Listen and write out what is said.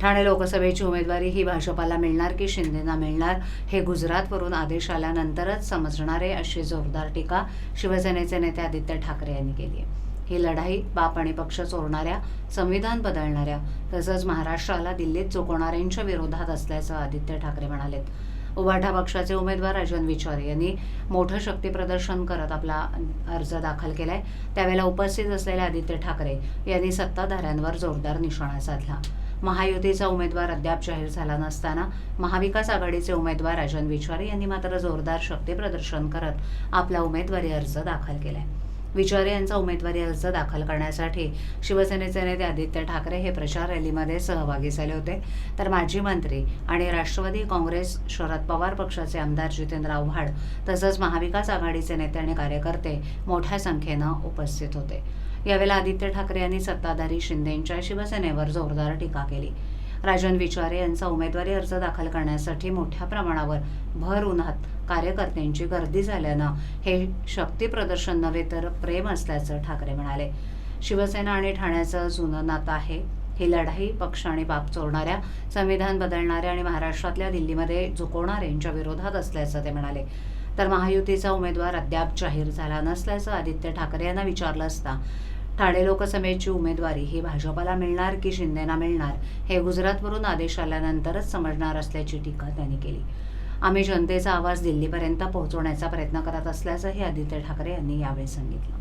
ठाणे लोकसभेची उमेदवारी ही भाजपाला मिळणार की शिंदेना मिळणार हे गुजरातवरून आदेश आल्यानंतरच समजणार आहे अशी जोरदार टीका शिवसेनेचे नेते आदित्य ठाकरे यांनी केली आहे. ही लढाई बाप आणि पक्ष चोरणाऱ्या संविधान बदलणाऱ्या तसंच महाराष्ट्राला दिल्लीत चुकवणाऱ्यांच्या विरोधात असल्याचं आदित्य ठाकरे म्हणालेत. उभाठा पक्षाचे उमेदवार राजन विचारे यांनी मोठं शक्ती प्रदर्शन करत आपला अर्ज दाखल केलाय. त्यावेळेला उपस्थित असलेले आदित्य ठाकरे यांनी सत्ताधाऱ्यांवर जोरदार निशाणा साधला. महायुतीचा उमेदवार अद्याप जाहीर झाला नसताना महाविकास आघाडीचे उमेदवार राजन विचारे यांनी मात्र जोरदार शक्ती प्रदर्शन करत आपला उमेदवारी अर्ज दाखल केलाय. विचारे यांचा उमेदवारी अर्ज दाखल करण्यासाठी शिवसेनेचे नेते आदित्य ठाकरे हे प्रचार रॅलीमध्ये सहभागी झाले होते. तर माजी मंत्री आणि राष्ट्रवादी काँग्रेस शरद पवार पक्षाचे आमदार जितेंद्र आव्हाड तसंच महाविकास आघाडीचे नेते आणि कार्यकर्ते मोठ्या संख्येनं उपस्थित होते. यावेळेला आदित्य ठाकरे यांनी सत्ताधारी शिंदेंच्या शिवसेनेवर जोरदार टीका केली. राजन विचारे यांचा उमेदवारी अर्ज दाखल करण्यासाठी मोठ्या प्रमाणावर भर उन्हात कार्यकर्त्यांची गर्दी झाल्यानं हे शक्ती प्रदर्शन नव्हे तर प्रेम असल्याचं ठाकरे म्हणाले. शिवसेना आणि ठाण्याचं जुनं नातं आहे. ही लढाई पक्ष आणि बाप चोरणाऱ्या संविधान बदलणाऱ्या आणि महाराष्ट्रातल्या दिल्लीमध्ये झुकवणाऱ्यांच्या विरोधात असल्याचं ते म्हणाले. तर महायुतीचा उमेदवार अद्याप जाहीर झाला नसल्याचं आदित्य ठाकरे यांना विचारलं असता ठाणे लोकसभेची उमेदवारी ही भाजपाला मिळणार की शिंदेना मिळणार हे गुजरातवरून आदेश आल्यानंतरच समजणार असल्याची टीका त्यांनी केली. आम्ही जनतेचा आवाज दिल्लीपर्यंत पोहोचवण्याचा प्रयत्न करत असल्याचंही आदित्य ठाकरे यांनी यावेळी सांगितलं.